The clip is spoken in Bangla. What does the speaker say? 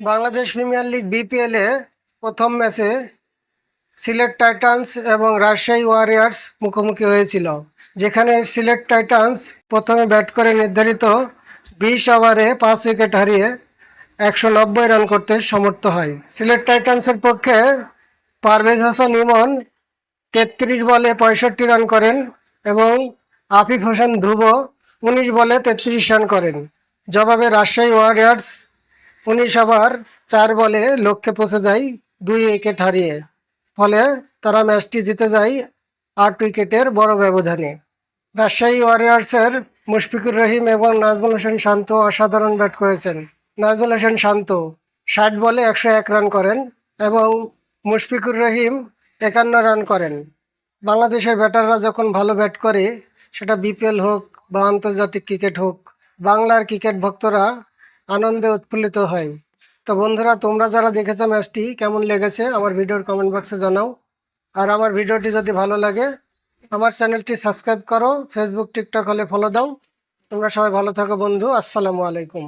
বাংলাদেশ প্রিমিয়ার লিগ বিপিএলে প্রথম ম্যাচে সিলেট টাইটান্স এবং রাজশাহী ওয়ারিয়ার্স মুখোমুখি হয়েছিল, যেখানে সিলেট টাইটান্স প্রথমে ব্যাট করে নির্ধারিত বিশ ওভারে পাঁচ উইকেট হারিয়ে একশো নব্বই রান করতে সমর্থ হয়। সিলেট টাইটান্সের পক্ষে পারভেজ হাসান ইমন তেত্রিশ বলে পঁয়ষট্টি রান করেন এবং আফিফ হোসেন ধ্রুব উনিশ বলে তেত্রিশ রান করেন। জবাবে রাজশাহী ওয়ারিয়ার্স উনিশ ওভার চার বলে লক্ষ্যে পৌঁছে যায়, দুই উইকেট হারিয়ে। ফলে তারা ম্যাচটি জিতে যায় আট উইকেটের বড় ব্যবধানে। রাজশাহী ওয়ারিয়ার্সের মুশফিকুর রহিম এবং নাজমুল হোসেন শান্ত অসাধারণ ব্যাট করেছেন। নাজমুল হোসেন শান্ত ষাট বলে একশো এক রান করেন এবং মুশফিকুর রহিম একান্ন রান করেন। বাংলাদেশের ব্যাটাররা যখন ভালো ব্যাট করে, সেটা বিপিএল হোক বা আন্তর্জাতিক ক্রিকেট হোক, বাংলার ক্রিকেট ভক্তরা আনন্দে উৎফুল্লিত হয়। তো বন্ধুরা, তোমরা যারা দেখেছ ম্যাচটি, কেমন লেগেছে আমার ভিডিওর কমেন্ট বক্সে জানাও। আর আমার ভিডিওটি যদি ভালো লাগে, আমার চ্যানেলটি সাবস্ক্রাইব করো ফেসবুক টিকটক হলে ফলো দাও। তোমরা সবাই ভালো থাকো বন্ধু, আসসালামু আলাইকুম।